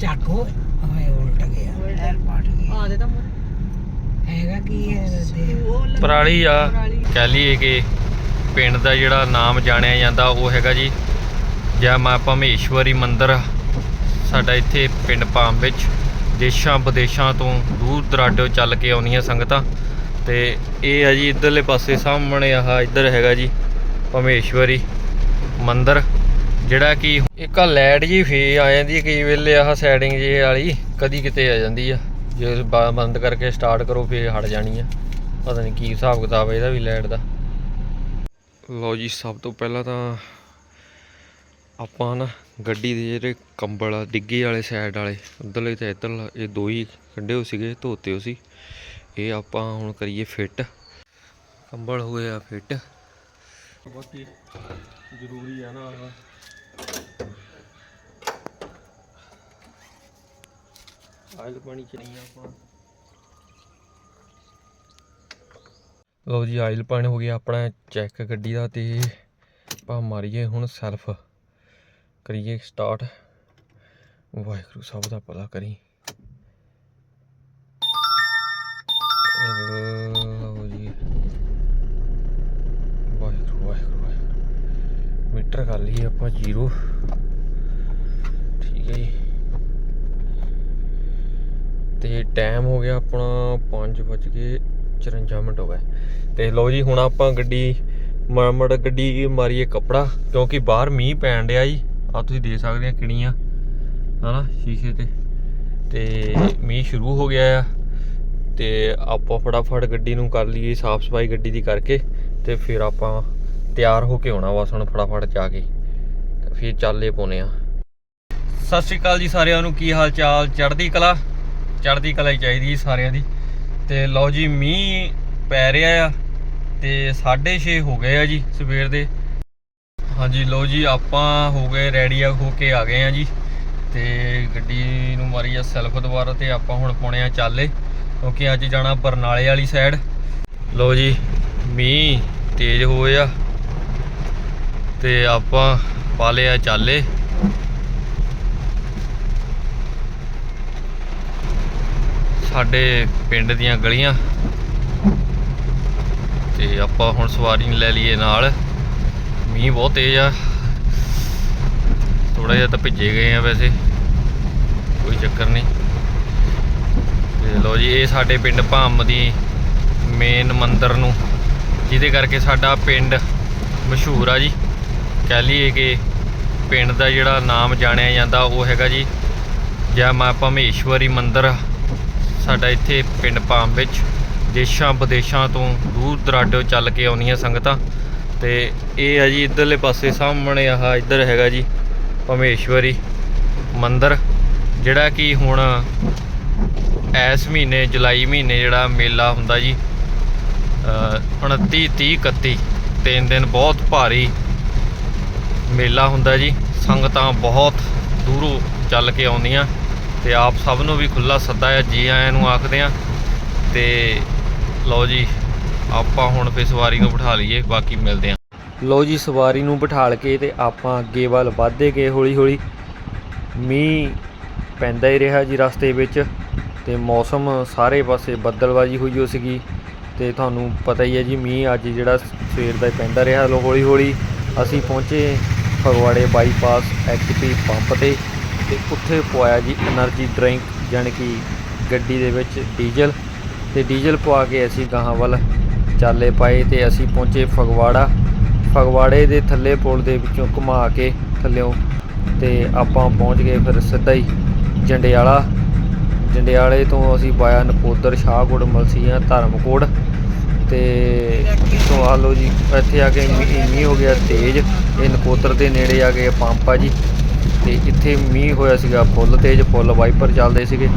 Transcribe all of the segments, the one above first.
ਚੱਕੋ ਓਏ ਉਲਟ ਗਿਆ। ਟਾਇਰ ਪਾਟ ਗਿਆ। ਆ ਦੇ ਤਾਂ। ਹੈਗਾ ਕੀ ਹੈ? ਦੇ ਪਰਾਲੀ ਆ। ਕਹਿ ਲਈਏ ਕਿ ਪਿੰਡ ਦਾ ਜਿਹੜਾ ਨਾਮ ਜਾਣਿਆ ਜਾਂਦਾ ਉਹ ਹੈਗਾ ਜੀ ਜੈ ਮਾਂ ਭਮੇਸ਼ਵਰੀ ਮੰਦਿਰ। ਸਾਡਾ ਇੱਥੇ ਪਿੰਡ ਪਾਮ ਵਿੱਚ ਦੇਸ਼ਾਂ ਵਿਦੇਸ਼ਾਂ ਤੋਂ ਦੂਰ ਦਰਾਡੋਂ ਚੱਲ ਕੇ ਆਉਂਦੀਆਂ ਸੰਗਤਾਂ। ਤੇ ਇਹ ਆ ਜੀ ਇਧਰਲੇ ਪਾਸੇ ਸਾਹਮਣੇ ਆਹ ਇੱਧਰ ਹੈਗਾ ਜੀ ਭਮੇਸ਼ਵਰੀ ਮੰਦਿਰ। ਜਿਹੜਾ ਕਿ ਇੱਕ ਆ ਲਾਈਟ ਜੀ ਫੇ ਆ ਜਾਂਦੀ ਕਈ ਵੇਲੇ ਆਹ ਸੈਟਿੰਗ ਜੇ ਵਾਲੀ, ਕਦੀ ਕਿਤੇ ਆ ਜਾਂਦੀ ਆ। ਜੇ ਬੰਦ ਕਰਕੇ ਸਟਾਰਟ ਕਰੋ ਫੇ ਹਟ ਜਾਣੀ ਆ। ਪਤਾ ਨਹੀਂ ਕੀ ਹਿਸਾਬ ਕਿਤਾਬ ਇਹਦਾ ਵੀ ਲਾਈਟ ਦਾ। ਲਓ ਜੀ, ਸਭ ਤੋਂ ਪਹਿਲਾਂ ਤਾਂ ਆਪਾਂ ਨਾ ਗੱਡੀ ਦੇ ਜਿਹੜੇ ਕੰਬਲ ਆ, ਡਿੱਗੇ ਵਾਲੇ ਸਾਈਡ ਵਾਲੇ, ਉਧਰਲੇ ਤੇ ਇੱਧਰਲਾ, ਇਹ ਦੋ ਹੀ ਕੱਢੇ ਹੋ ਸੀਗੇ, ਧੋਤੇ ਹੋ ਸੀ। ਇਹ ਆਪਾਂ ਹੁਣ ਕਰੀਏ ਫਿੱਟ ਕੰਬਲ ਹੋਏ ਆ ਫਿੱਟ ਬਾਕੀ ਜ਼ਰੂਰੀ ਆ ਨਾ ਆਇਲ ਪਾਣੀ ਚ ਆਪਾਂ। ਲਓ ਜੀ, ਆਇਲ ਪਾਣੀ ਹੋ ਗਿਆ ਆਪਣਾ ਚੈੱਕ ਗੱਡੀ ਦਾ ਤੇ ਆਪਾਂ ਮਾਰੀਏ ਹੁਣ ਸੈਲਫ ਕਰੀਏ ਸਟਾਰਟ ਵਾਹਿਗੁਰੂ ਸਾਹਿਬ ਦਾ ਭਲਾ ਕਰੀ। ਲਓ ਜੀ। ਵਾਹਿਗੁਰੂ ਵਾਹਿਗੁਰੂ ਵਾਹਿਗੁਰੂ। ਮੀਟਰ ਕਰ ਲਈਏ ਆਪਾਂ ਜ਼ੀਰੋ। ਠੀਕ ਹੈ ਜੀ। ਤੇ ਟਾਈਮ ਹੋ ਗਿਆ ਆਪਣਾ 5 ਵੱਜ ਕੇ 54 ਮਿੰਟ ਹੋ ਗਏ। ਤੇ ਲਓ ਜੀ, ਹੁਣ ਆਪਾਂ ਗੱਡੀ ਮੜ ਗੱਡੀ ਮਾਰੀਏ ਕੱਪੜਾ, ਕਿਉਂਕਿ ਬਾਹਰ ਮੀਂਹ ਪੈਣ ਡਿਆ ਜੀ। ਆ ਤੁਸੀਂ ਦੇਖ ਸਕਦੇ ਆ ਕਿਣੀਆਂ, ਹਨਾ, ਸ਼ੀਸ਼ੇ ਤੇ। ਤੇ ਮੀਂਹ ਸ਼ੁਰੂ ਹੋ ਗਿਆ ਆ। ਤੇ ਆਪਾਂ ਫਟਾਫਟ ਗੱਡੀ ਨੂੰ ਕਰ ਲਈਏ ਸਾਫ਼ ਸਫ਼ਾਈ ਗੱਡੀ ਦੀ ਕਰਕੇ, ਤੇ ਫਿਰ ਆਪਾਂ ਤਿਆਰ ਹੋ ਕੇ ਆਉਣਾ ਬਸ ਹੁਣ ਫਟਾਫਟ ਜਾ ਕੇ। ਤੇ ਫਿਰ ਚੱਲੇ ਪਾਉਨੇ ਆ। ਸਤਿ ਸ਼੍ਰੀ ਅਕਾਲ ਜੀ ਸਾਰਿਆਂ ਨੂੰ, ਕੀ ਹਾਲ ਚਾਲ? ਚੜ੍ਹਦੀ ਕਲਾ? ਚੜ੍ਹਦੀ ਕਲਾ ਹੀ ਚਾਹੀਦੀ ਜੀ ਸਾਰਿਆਂ ਦੀ। ਤੇ ਲਓ ਜੀ, ਮੀਂਹ ਪੈ ਰਿਹਾ ਆ ਤੇ 6:30 ਹੋ ਗਏ ਆ ਜੀ ਸਵੇਰ ਦੇ। ਹਾਂਜੀ, ਲਓ ਜੀ, ਆਪਾਂ ਹੋ ਗਏ ਰੈਡੀ ਆ, ਹੋ ਕੇ ਆ ਗਏ ਆ ਜੀ। ਤੇ ਗੱਡੀ ਨੂੰ ਮਾਰੀ ਆ ਸੈਲਫ ਦੁਬਾਰਾ ਤੇ ਆਪਾਂ ਹੁਣ ਪਾਉਣੇ ਆ ਚਾਲੇ, ਕਿਉਂਕਿ ਅੱਜ ਜਾਣਾ ਬਰਨਾਲੇ ਵਾਲੀ ਸਾਈਡ ਲਓ ਜੀ, ਮੀਂਹ ਤੇਜ਼ ਹੋਏ ਆ। ਤੇ ਆਪਾਂ ਪਾ ਲਿਆ ਚਾਲੇ। ਸਾਡੇ ਪਿੰਡ ਦੀਆਂ ਗਲੀਆਂ। ਤੇ ਆਪਾਂ ਹੁਣ ਸਵਾਰੀ ਲੈ ਲਈਏ ਨਾਲ। ਮੀਂਹ ਬਹੁਤ ਤੇਜ਼ ਆ। ਥੋੜਾ ਜਿਹਾ ਤਾਂ ਭਿੱਜੇ ਗਏ ਆ ਵੈਸੇ। ਕੋਈ ਚੱਕਰ ਨਹੀਂ। ਤੇ ਲੋ ਜੀ, ਇਹ ਸਾਡੇ ਪਿੰਡ ਭਾਮ ਦੀ ਮੇਨ ਮੰਦਿਰ ਨੂੰ, ਜਿਹਦੇ ਕਰਕੇ ਸਾਡਾ ਪਿੰਡ ਮਸ਼ਹੂਰ ਆ ਜੀ। ਕਹਿ ਲਈਏ ਕਿ ਪਿੰਡ ਦਾ ਜਿਹੜਾ ਨਾਮ ਜਾਣਿਆ ਜਾਂਦਾ, ਉਹ ਹੈਗਾ ਜੀ ਜੈ ਮਾਂ ਭਮੇਸ਼ਵਰੀ ਮੰਦਿਰ। ਸਾਡਾ ਇੱਥੇ ਪਿੰਡ ਪਾਮ ਵਿੱਚ ਦੇਸ਼ਾਂ ਵਿਦੇਸ਼ਾਂ ਤੋਂ ਦੂਰ ਦਰਾਡੋਂ ਚੱਲ ਕੇ ਆਉਂਦੀਆਂ ਸੰਗਤਾਂ। ਤੇ ਇਹ ਆ ਜੀ ਇਧਰਲੇ ਪਾਸੇ ਸਾਹਮਣੇ ਆਹ ਇੱਧਰ ਹੈਗਾ ਜੀ ਭਮੇਸ਼ਵਰੀ ਮੰਦਿਰ ਜਿਹੜਾ ਕਿ ਹੁਣ ਇਸ ਮਹੀਨੇ ਜੁਲਾਈ ਮਹੀਨੇ ਜਿਹੜਾ ਮੇਲਾ ਹੁੰਦਾ ਜੀ ਅ, 29 30 31 ਤਿੰਨ ਦਿਨ ਬਹੁਤ ਭਾਰੀ ਮੇਲਾ ਹੁੰਦਾ ਜੀ। ਸੰਗਤਾਂ ਬਹੁਤ ਦੂਰੋਂ ਚੱਲ ਕੇ ਆਉਂਦੀਆਂ। ਤੇ ਆਪ ਸਭ ਨੂੰ ਵੀ ਖੁੱਲਾ ਸੱਦਾ ਆ ਜੀ ਆਇਆਂ ਨੂੰ ਆਖਦੇ ਆ ਤੇ ਲਓ ਜੀ, ਆਪਾਂ ਹੁਣ ਫੇ ਸਵਾਰੀ ਨੂੰ ਬਿਠਾ ਲਈਏ, ਬਾਕੀ ਮਿਲਦੇ ਆ ਲਓ ਜੀ, ਸਵਾਰੀ ਨੂੰ ਬਿਠਾਲ ਕੇ ਤੇ ਆਪਾਂ ਅੱਗੇ ਵੱਲ ਵਧਦੇ ਗਏ ਹੌਲੀ ਹੌਲੀ ਮੀਂਹ ਪੈਂਦਾ ਹੀ ਰਿਹਾ ਜੀ ਰਸਤੇ ਵਿੱਚ ਤੇ ਮੌਸਮ ਸਾਰੇ ਪਾਸੇ ਬੱਦਲਬਾਜੀ ਹੋਈ ਹੋ ਸੀਗੀ। ਤੇ ਤੁਹਾਨੂੰ ਪਤਾ ਹੀ ਹੈ ਜੀ, ਮੀਂਹ ਅੱਜ ਜਿਹੜਾ ਸਵੇਰ ਦਾ ਹੀ ਪੈਂਦਾ ਰਿਹਾ ਲੋ ਹੌਲੀ ਹੌਲੀ ਅਸੀਂ ਪਹੁੰਚੇ ਫਗਵਾੜੇ ਬਾਈਪਾਸ ਐਚਪੀ ਪੰਪ ਤੇ। ਤੇ ਉੱਥੇ ਪਵਾਇਆ ਜੀ એનર્ਜੀ ਡਰਿੰਕ ਜਾਨੀ ਕਿ ਗੱਡੀ ਦੇ ਵਿੱਚ ਡੀਜ਼ਲ ਤੇ ਡੀਜ਼ਲ ਪਵਾ ਕੇ ਅਸੀਂ ਗਾਹਾਂ ਵੱਲ ਚਾਲੇ ਪਾਏ ਤੇ ਅਸੀਂ ਪਹੁੰਚੇ ਫਗਵਾੜਾ। ਫਗਵਾੜੇ ਦੇ ਥੱਲੇ ਪੁਲ ਦੇ ਵਿੱਚੋਂ ਘੁਮਾ ਕੇ ਥੱਲਿਓਂ ਤੇ ਆਪਾਂ ਪਹੁੰਚ ਗਏ ਫਿਰ ਸਿੱਧਾ ਹੀ ਜੰਡਿਆਲਾ। ਜੰਡਿਆਲੇ ਤੋਂ ਅਸੀਂ ਪਾਇਆ ਨਕੋਦਰ, ਸ਼ਾਹਕੋਟ, ਮਲਸੀਆਂ, ਧਰਮਕੋਟ ਤੇ ਸਵਾਲੋ ਜੀ, ਇੱਥੇ ਆ ਕੇ ਮੀਂਹ ਹੋ ਗਿਆ ਤੇਜ਼। ਇਹ ਨਕੋਦਰ ਦੇ ਨੇੜੇ ਆ ਗਏ ਪੰਪ ਆ ਜੀ। ਤੇ ਇੱਥੇ ਮੀਂਹ ਹੋਇਆ ਸੀਗਾ, ਫੁੱਲ ਤੇਜ਼ ਫੁੱਲ ਵਾਈਪਰ ਚੱਲਦੇ ਸੀਗੇ।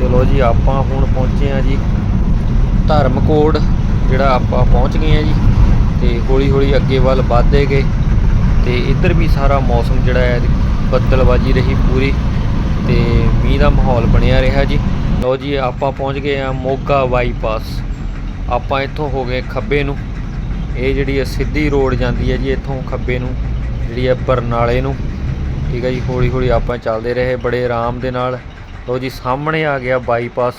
ਤੇ ਲਓ ਜੀ, ਆਪਾਂ ਹੁਣ ਪਹੁੰਚੇ ਆ ਜੀ ਧਰਮਕੋਟ, ਜਿਹੜਾ ਆਪਾਂ ਪਹੁੰਚ ਗਏ ਆ ਜੀ। ਤੇ ਹੌਲੀ ਹੌਲੀ ਅੱਗੇ ਵੱਲ ਵਧਦੇ ਗਏ। ਤੇ ਇੱਧਰ ਵੀ ਸਾਰਾ ਮੌਸਮ ਜਿਹੜਾ ਹੈ, ਬੱਦਲਬਾਜੀ ਰਹੀ ਪੂਰੀ। ਤੇ ਮੀਂਹ ਦਾ ਮਾਹੌਲ ਬਣਿਆ ਰਿਹਾ ਜੀ। ਲਓ ਜੀ, ਆਪਾਂ ਪਹੁੰਚ ਗਏ ਆ ਮੋਗਾ ਬਾਈਪਾਸ। ਆਪਾਂ ਇੱਥੋਂ ਹੋ ਗਏ ਖੱਬੇ ਨੂੰ। ਇਹ ਜਿਹੜੀ ਹੈ ਸਿੱਧੀ ਰੋਡ ਜਾਂਦੀ ਹੈ ਜੀ, ਇੱਥੋਂ ਖੱਬੇ ਨੂੰ, ਜਿਹੜੀ ਹੈ ਬਰਨਾਲੇ ਨੂੰ। ਠੀਕ ਹੈ ਜੀ, ਹੌਲੀ ਹੌਲੀ ਆਪਾਂ ਚੱਲਦੇ ਰਹੇ ਬੜੇ ਆਰਾਮ ਦੇ ਨਾਲ। ਲਓ ਜੀ, ਸਾਹਮਣੇ ਆ ਗਿਆ ਬਾਈਪਾਸ।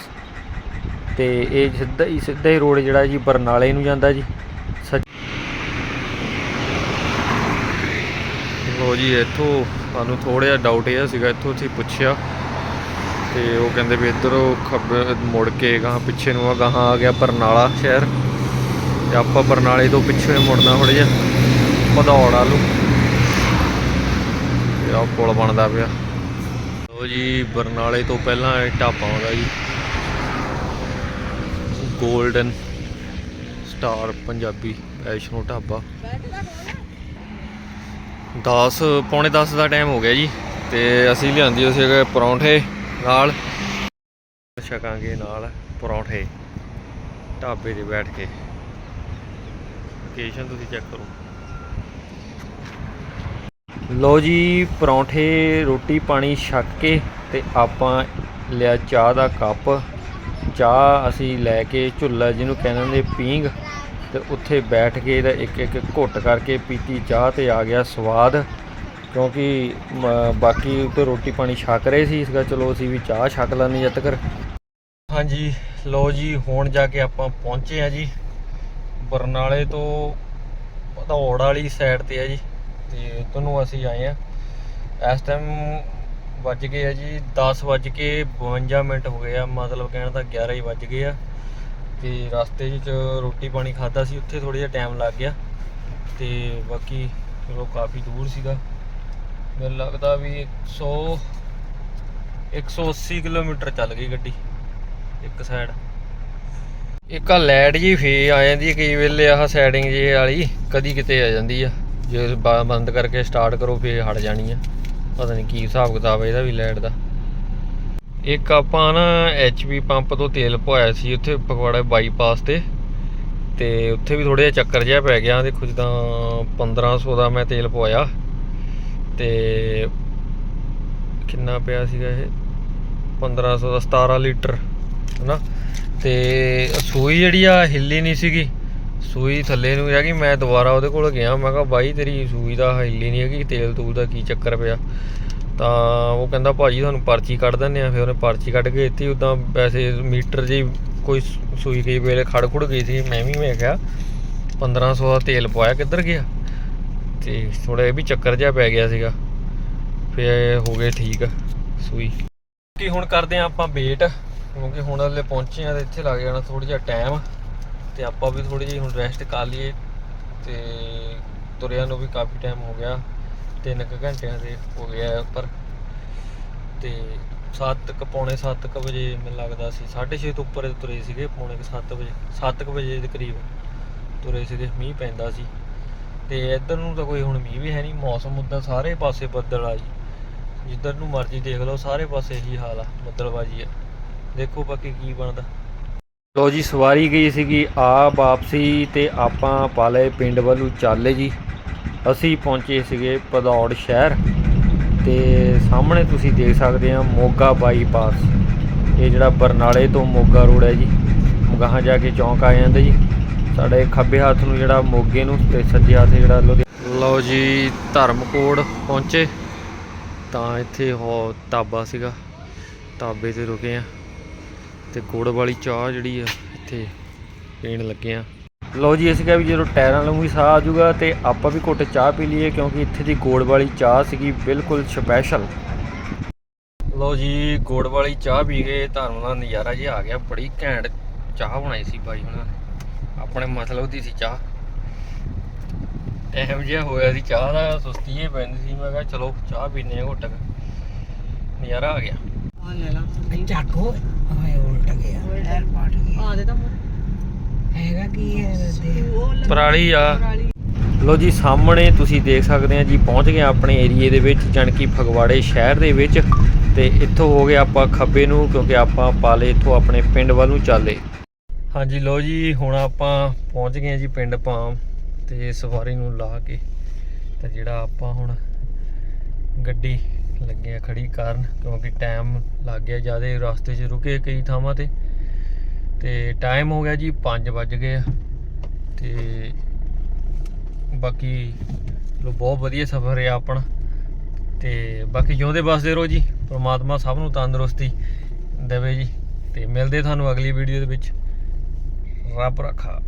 ਤੇ ਇਹ ਸਿੱਧਾ ਹੀ ਸਿੱਧਾ ਹੀ ਰੋਡ ਜਿਹੜਾ ਜੀ, ਬਰਨਾਲੇ ਨੂੰ ਜਾਂਦਾ ਜੀ। ਸੱਜ- ਜੀ, ਇੱਥੋਂ ਸਾਨੂੰ ਥੋੜਾ ਜਿਹਾ ਡਾਊਟ ਇਹ ਸੀਗਾ, ਇੱਥੋਂ ਅਸੀਂ ਪੁੱਛਿਆ। ਤੇ ਉਹ ਕਹਿੰਦੇ ਵੀ ਇੱਧਰੋਂ ਖੱਬੇ ਮੁੜ ਕੇ ਗਾਹਾਂ ਪਿੱਛੇ ਨੂੰ ਆ, ਗਾਹਾਂ ਆ ਗਿਆ ਬਰਨਾਲਾ ਸ਼ਹਿਰ। ਤੇ ਆਪਾਂ ਬਰਨਾਲੇ ਤੋਂ ਪਿੱਛੇ ਮੁੜਨਾ ਥੋੜਾ ਜਿਹਾ। ਭਦੌੜ ਵਾਲੂ ਤੇ ਆਹ ਪੁਲ ਬਣਦਾ ਪਿਆ। ਲਓ ਜੀ, ਬਰਨਾਲੇ ਤੋਂ ਪਹਿਲਾਂ ਇਹ ਢਾਬਾ ਆਉਂਦਾ ਜੀ। Golden star Punjabi Vaishno dhaba. 10 ਪੌਣੇ 10 ਦਾ ਟਾਈਮ ਹੋ ਗਿਆ ਜੀ, ਤੇ ਅਸੀਂ ਲਿਆਂਦੀ ਸੀ ਪਰੌਂਠੇ ਨਾਲ। ਛਕਾਂਗੇ ਨਾਲ ਪਰੌਂਠੇ, ਢਾਬੇ ਤੇ ਬੈਠ ਕੇ। ਲੋਕੇਸ਼ਨ ਤੁਸੀਂ ਚੈੱਕ ਕਰੋ। ਲੋ ਜੀ, ਪਰੌਂਠੇ, ਰੋਟੀ ਪਾਣੀ ਛੱਕ ਕੇ ਤੇ ਆਪਾਂ ਲਿਆ ਚਾਹ ਦਾ ਕੱਪ। ਚਾਹ ਅਸੀਂ ਲੈ ਕੇ ਝੁੱਲਾ ਜਿਹਨੂੰ ਕਹਿੰਦੇ ਨੇ ਪੀਂਗ ਤੇ ਉੱਥੇ ਬੈਠ ਕੇ ਇਹਦਾ ਇੱਕ ਇੱਕ ਘੁੱਟ ਕਰਕੇ ਪੀਤੀ ਚਾਹ ਤੇ ਆ ਗਿਆ ਸਵਾਦ। ਕਿਉਂਕਿ ਬਾਕੀ ਉੱਤੇ ਰੋਟੀ ਪਾਣੀ ਛੱਕ ਰਹੇ ਸੀ, ਇਸ ਕਰਕੇ ਚਲੋ ਅਸੀਂ ਵੀ ਚਾਹ ਛੱਕ ਲੈਂਦੇ ਜਦ ਤੱਕ। ਹਾਂਜੀ ਲੋ ਜੀ, ਹੁਣ ਜਾ ਕੇ ਆਪਾਂ ਪਹੁੰਚੇ ਆ ਜੀ। ਬਰਨਾਲੇ ਤੋਂ ਧੌੜ ਵਾਲੀ ਸਾਈਡ ਤੇ ਆ ਜੀ। ਤੇ ਉੱਧਰ ਅਸੀਂ ਆਏ ਆ ਇਸ ਟਾਈਮ ਵੱਜ ਗਏ ਆ ਜੀ 10 ਵੱਜ ਕੇ 52 ਮਿੰਟ ਹੋ ਗਏ ਆ, ਮਤਲਬ ਕਹਿਣ ਦਾ 11 ਹੀ ਵੱਜ ਗਏ ਆ। ਤੇ ਰਸਤੇ 'ਚ ਰੋਟੀ ਪਾਣੀ ਖਾਦਾ ਸੀ, ਉੱਥੇ ਥੋੜਾ ਜਿਹਾ ਟਾਈਮ ਲੱਗ ਗਿਆ। ਤੇ ਬਾਕੀ ਚਲੋ ਕਾਫੀ ਦੂਰ ਸੀਗਾ। ਮੈਨੂੰ ਲੱਗਦਾ ਵੀ 100 180 ਕਿਲੋਮੀਟਰ ਚੱਲ ਗਈ ਗੱਡੀ, ਇੱਕ ਸਾਈਡ ਇੱਕ ਆ ਲਾਈਟ ਜੀ ਫੇ ਆ ਜਾਂਦੀ ਹੈ, ਕਈ ਵੇਲੇ ਆਹ ਸੈਟਿੰਗ ਜੇ ਵਾਲੀ ਕਦੀ ਕਿਤੇ ਆ ਜਾਂਦੀ ਆ। ਜੇ ਬੰਦ ਕਰਕੇ ਸਟਾਰਟ ਕਰੋ ਫੇ ਹਟ ਜਾਣੀ ਆ। ਪਤਾ ਨਹੀਂ ਕੀ ਹਿਸਾਬ ਕਿਤਾਬ ਹੈ ਇਹਦਾ ਵੀ ਲਾਈਟ ਦਾ। ਇੱਕ ਆਪਾਂ ਨਾ ਐਚਪੀ ਪੰਪ ਤੋਂ ਤੇਲ ਪਵਾਇਆ ਸੀ, ਉੱਥੇ ਫਗਵਾੜਾ ਬਾਈਪਾਸ ਤੇ। ਤੇ ਉੱਥੇ ਵੀ ਥੋੜਾ ਜਿਹਾ ਚੱਕਰ ਜਿਹਾ ਪੈ ਗਿਆ, ਦੇਖੋ ਜਿੱਦਾਂ 1500 ਦਾ ਮੈਂ ਤੇਲ ਪਵਾਇਆ। ਤੇ ਕਿੰਨਾ ਪਿਆ ਸੀਗਾ ਇਹ? 1500 ਦਾ 17 ਲੀਟਰ, ਹਨਾ? ਤੇ ਸੂਈ ਜਿਹੜੀ ਆ ਹਿੱਲੀ ਨਹੀਂ ਸੀਗੀ। ਸੂਈ ਥੱਲੇ ਨੂੰ ਹੈਗੀ ਮੈਂ ਦੁਬਾਰਾ ਉਹਦੇ ਕੋਲ ਗਿਆ, ਮੈਂ ਕਿਹਾ ਬਾਈ ਤੇਰੀ ਸੂਈ ਦਾ ਹਿੱਲੀ ਨਹੀਂ ਹੈਗੀ, ਤੇਲ ਤੂਲ ਦਾ ਕੀ ਚੱਕਰ ਪਿਆ? ਤਾਂ ਉਹ ਕਹਿੰਦਾ ਭਾਜੀ ਤੁਹਾਨੂੰ ਪਰਚੀ ਕੱਢ ਦਿੰਦੇ ਆ ਫਿਰ ਉਹਨੇ ਪਰਚੀ ਕੱਢ ਕੇ ਦਿੱਤੀ ਉਦਾਂ ਵੈਸੇ ਮੀਟਰ ਜੀ ਕੋਈ ਸ- ਸੂਈ ਕਈ ਵੇਲੇ ਖੜ ਖੁੜ ਗਈ ਸੀ, ਮੈਂ ਵੀ ਮੈਂ ਕਿਹਾ 1500 ਦਾ ਤੇਲ ਪਵਾਇਆ, ਕਿੱਧਰ ਗਿਆ? ਤੇ ਥੋੜਾ ਇਹ ਵੀ ਚੱਕਰ ਜਿਹਾ ਪੈ ਗਿਆ ਸੀਗਾ। ਫਿਰ ਹੋ ਗਏ ਠੀਕ ਸੂਈ। ਕੀ ਹੁਣ ਕਰਦੇ ਆ ਆਪਾਂ ਵੇਟ, ਕਿਉਂਕਿ ਹੁਣ ਹਲੇ ਪਹੁੰਚੇ ਆ ਤੇ ਇੱਥੇ ਲੱਗ ਜਾਣਾ ਥੋੜਾ ਜਿਹਾ ਟਾਈਮ ਤੇ ਆਪਾਂ ਵੀ ਥੋੜੀ ਜਿਹੀ ਹੁਣ ਰੈਸਟ ਕਰ ਲਈਏ ਤੇ ਤੁਰਿਆ ਨੂੰ ਵੀ ਕਾਫੀ ਟਾਈਮ ਹੋ ਗਿਆ, ਤਿੰਨ ਕੁ ਘੰਟਿਆਂ ਦੇ ਹੋ ਗਿਆ ਉੱਪਰ। ਤੇ 7 ਕੁ, ਪੌਣੇ 7 ਕੁ ਵਜੇ ਮੈਨੂੰ ਲੱਗਦਾ ਸੀ 6:30 ਤੋਂ ਉੱਪਰ ਤੁਰੇ ਸੀਗੇ, ਪੌਣੇ 7 ਵਜੇ 7 ਕੁ ਵਜੇ ਦੇ ਕਰੀਬ ਤੁਰੇ ਸੀਗੇ, ਮੀਂਹ ਪੈਂਦਾ ਸੀ। ਤੇ ਇੱਧਰ ਨੂੰ ਤਾਂ ਕੋਈ ਹੁਣ ਮੀਂਹ ਵੀ ਹੈ ਨਹੀਂ, ਮੌਸਮ ਉਦਾਂ ਸਾਰੇ ਪਾਸੇ ਬੱਦਲ ਆ ਜੀ। ਜਿੱਧਰ ਨੂੰ ਮਰਜ਼ੀ ਦੇਖ ਲਓ, ਸਾਰੇ ਪਾਸੇ ਇਹੀ ਹਾਲ ਆ, ਬੱਦਲਬਾਜੀ ਆ। ਦੇਖੋ ਬਾਕੀ ਕੀ ਬਣਦਾ। ਲੋ ਜੀ, ਸਵਾਰੀ ਗਈ ਸੀਗੀ ਆ ਵਾਪਸੀ ਤੇ ਆਪਾਂ ਪਾਲੇ ਪਿੰਡ ਵੱਲੋਂ ਚੱਲੇ ਜੀ। ਅਸੀਂ ਪਹੁੰਚੇ ਸੀਗੇ ਭਦੌੜ ਸ਼ਹਿਰ ਤੇ ਸਾਹਮਣੇ ਤੁਸੀਂ ਦੇਖ ਸਕਦੇ ਆ ਮੋਗਾ ਬਾਈਪਾਸ। ਇਹ ਜਿਹੜਾ ਬਰਨਾਲੇ ਤੋਂ ਮੋਗਾ ਰੋਡ ਹੈ ਜੀ, ਮਗਾਹਾਂ ਜਾ ਕੇ ਚੌਂਕ ਆ ਜਾਂਦਾ ਜੀ। ਸਾਡੇ ਖੱਬੇ ਹੱਥ ਨੂੰ ਜਿਹੜਾ ਮੋਗੇ ਨੂੰ ਤੇ ਸੱਜੇ ਹੱਥ ਜਿਹੜਾ ਲੁਧਿਆਣਾ ਲਓ ਜੀ, ਧਰਮਕੋਟ ਪਹੁੰਚੇ। ਤਾਂ ਇੱਥੇ ਹੋ ਢਾਬਾ ਸੀਗਾ। ਢਾਬੇ ਤੇ ਰੁਕੇ ਆ। ਤੇ ਗੁੜ ਵਾਲੀ ਚਾਹ ਜਿਹੜੀ ਆ ਇੱਥੇ ਪੀਣ ਲੱਗੇ ਆ। ਲਓ ਜੀ ਅਸੀਂ ਕਿਹਾ ਵੀ ਜਦੋਂ ਟਾਇਰਾਂ ਨੂੰ ਵੀ ਸਾਹ ਆ ਜਾਊਗਾ ਤੇ ਆਪਾਂ ਵੀ ਘੁੱਟ ਚਾਹ ਪੀ ਲਈਏ ਕਿਉਂਕਿ ਇੱਥੇ ਦੀ ਗੋੜ ਵਾਲੀ ਚਾਹ ਸੀਗੀ ਬਿਲਕੁਲ ਸਪੈਸ਼ਲ ਲਓ ਜੀ ਗੋੜ ਵਾਲੀ ਚਾਹ ਪੀ ਗਏ ਤੁਹਾਨੂੰ ਦਾ ਨਜ਼ਾਰਾ ਜਿਹਾ ਆ ਗਿਆ। ਬੜੀ ਘੈਂਟ ਚਾਹ ਬਣਾਈ ਸੀ ਬਾਈ ਉਹਨਾਂ ਨੇ। ਆਪਣੇ ਮਤਲਬ ਦੀ ਸੀ ਚਾਹ। ਟਾਈਮ ਜਿਹਾ ਹੋਇਆ ਸੀ ਚਾਹ ਦਾ ਸੁਸਤੀ ਜਿਹੀ ਪੈਂਦੀ ਸੀ। ਮੈਂ ਕਿਹਾ ਚਲੋ ਚਾਹ ਪੀਨੇ ਆ ਘੁੱਟ। ਨਜ਼ਾਰਾ ਆ ਗਿਆ। ਆ ਲੈ ਲਾ। ਚੱਕ ਹੋ ਆਏ ਉਲਟ ਗਿਆ। ਟਾਇਰ ਪਾਟ ਗਿਆ। ਆ ਦੇ ਤਾਂ ਹੈਗਾ ਕੀ ਹੈ ਦੇ? ਪਰਾਲੀ ਆ। ਲੋ ਜੀ ਸਾਹਮਣੇ ਤੁਸੀਂ ਦੇਖ ਸਕਦੇ ਆ ਜੀ ਪਹੁੰਚ ਗਏ ਆ ਆਪਣੇ ਏਰੀਏ ਦੇ ਵਿੱਚ ਜਾਣੀ ਕਿ ਫਗਵਾੜੇ ਸ਼ਹਿਰ ਦੇ ਵਿੱਚ। ਤੇ ਇੱਥੋਂ ਹੋ ਗਏ ਆਪਾਂ ਖੱਬੇ ਨੂੰ ਕਿਉਂਕਿ ਆਪਾਂ ਪਾਲੇ ਇੱਥੋਂ ਆਪਣੇ ਪਿੰਡ ਵੱਲ ਨੂੰ ਚੱਲੇ। ਹਾਂਜੀ ਲੋ ਜੀ ਹੁਣ ਆਪਾਂ ਪਹੁੰਚ ਗਏ ਆ ਜੀ ਪਿੰਡ ਭਾਮ ਤੇ ਸਵਾਰੀ ਨੂੰ ਲਾ ਕੇ। ਤੇ ਜਿਹੜਾ ਆਪਾਂ ਹੁਣ ਗੱਡੀ ਲੱਗੇ ਆ ਖੜੀ ਕਰਨ, ਕਿਉਂਕਿ ਟਾਈਮ ਲੱਗ ਗਿਆ ਜ਼ਿਆਦਾ ਰਸਤੇ 'ਚ ਰੁਕੇ ਕਈ ਥਾਵਾਂ ਤੇ। ਤੇ ਟਾਈਮ ਹੋ ਗਿਆ ਜੀ 5 ਵੱਜ ਗਏ ਆ। ਤੇ ਬਾਕੀ ਲੋ ਬਹੁਤ ਵਧੀਆ ਸਫ਼ਰ ਰਿਹਾ ਆਪਣਾ। ਤੇ ਬਾਕੀ ਜਿਉਂਦੇ ਬਸਦੇ ਰਹੋ ਜੀ। ਪ੍ਰਮਾਤਮਾ ਸਭ ਨੂੰ ਤੰਦਰੁਸਤੀ ਦੇਵੇ ਜੀ। ਤੇ ਮਿਲਦੇ ਤੁਹਾਨੂੰ ਅਗਲੀ ਵੀਡੀਓ ਦੇ ਵਿੱਚ। ਰੱਬ ਰੱਖਾ।